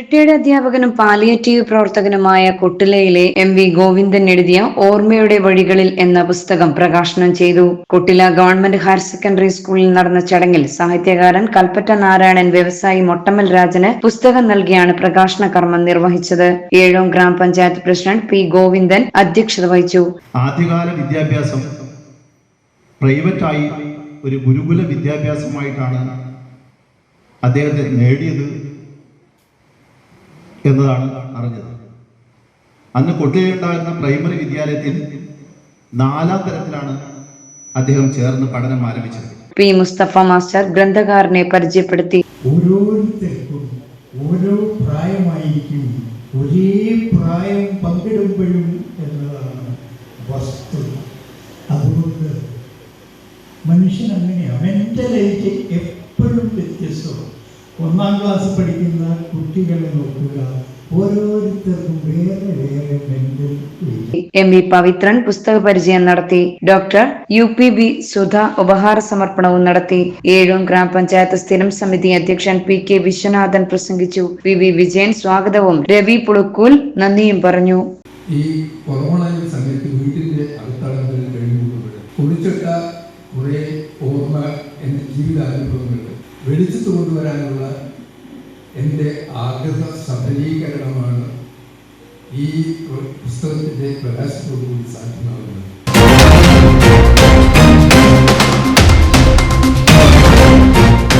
Retired അധ്യാപകനും palliative പ്രവർത്തകനുമായ കുട്ടിലയിലെ M V Govindan എഴുതിയ ഓർമ്മയുടെ വഴികളിൽ എന്ന പുസ്തകം പ്രകാശനം ചെയ്തു. കുട്ടില ഗവൺമെന്റ് ഹയർ സെക്കൻഡറി സ്കൂളിൽ നടന്ന ചടങ്ങിൽ സാഹിത്യകാരൻ കൽപ്പറ്റ നാരായണൻ വ്യവസായി മൊട്ടമ്മൽ രാജന് പുസ്തകം നൽകിയാണ് പ്രകാശന കർമ്മം നിർവഹിച്ചത്. ഏഴോം ഗ്രാമപഞ്ചായത്ത് പ്രസിഡന്റ് പി ഗോവിന്ദൻ അധ്യക്ഷത വഹിച്ചു. ആദ്യകാല വിദ്യാഭ്യാസം പ്രൈവറ്റായി ഒരു ഗുരുകുല വിദ്യാഭ്യാസമായിട്ടാണ് അദ്ദേഹത്തെ നേടിയത്. എന്നതാണ് അറിഞ്ഞത്. അന്ന് കൊട്ടിലുണ്ടായിരുന്ന പ്രൈമറി വിദ്യാലയത്തിൽ നാലാം തരത്തിലാണ് അദ്ദേഹം ചേർന്ന് പഠനം ആരംഭിച്ചത്. പി മുസ്തഫ മാസ്റ്റർ ഗ്രന്ഥകാരനെ പരിചയപ്പെടുത്തി. ഓരോരുത്തർക്കും ഓരോ പ്രായമായിരിക്കും ഒരേ പ്രായം പങ്കിടുമ്പോഴും എന്നതാണ് വസ്തുത. അതുകൊണ്ട് മനുഷ്യൻ അങ്ങനെയാണ് മെന്റലായിട്ട് എപ്പോഴും വ്യത്യസ്തമാണ്. ഒന്നാം ക്ലാസ് പഠിക്കുന്ന കുട്ടികളെ നോക്കുക. ഓരോരുത്തർക്കും വേറെ വേറെ മെന്റൽ എം വി പവിത്രൻ പുസ്തക പരിചയം നടത്തി. Doctor U P B Sudha ഉപഹാര സമർപ്പണവും നടത്തി. ഏഴും ഗ്രാമപഞ്ചായത്ത് സ്ഥിരം സമിതി അധ്യക്ഷൻ പി കെ വിശ്വനാഥൻ പ്രസംഗിച്ചു. പി വി വിജയൻ സ്വാഗതവും. രവി പുളുക്കൂൽ നന്ദിയും പറഞ്ഞു. ഈ കൊറോണ സമയത്ത് വീട്ടിന്റെ അടുത്തളങ്ങളിൽ കഴിഞ്ഞുകൊണ്ടുപോയി കുളിച്ചിട്ട കുറെ ഓർമ്മ എന്റെ ജീവിതാനുഭവങ്ങൾ വെളിച്ചത്ത് കൊണ്ടുവരാനുള്ള എന്റെ ആഗ്രഹ സഫലീകരണമാണ് ഈ പുസ്തകത്തിന്റെ പ്രകാശത്തോടുകൂടി സാധ്യമാകുന്നത്.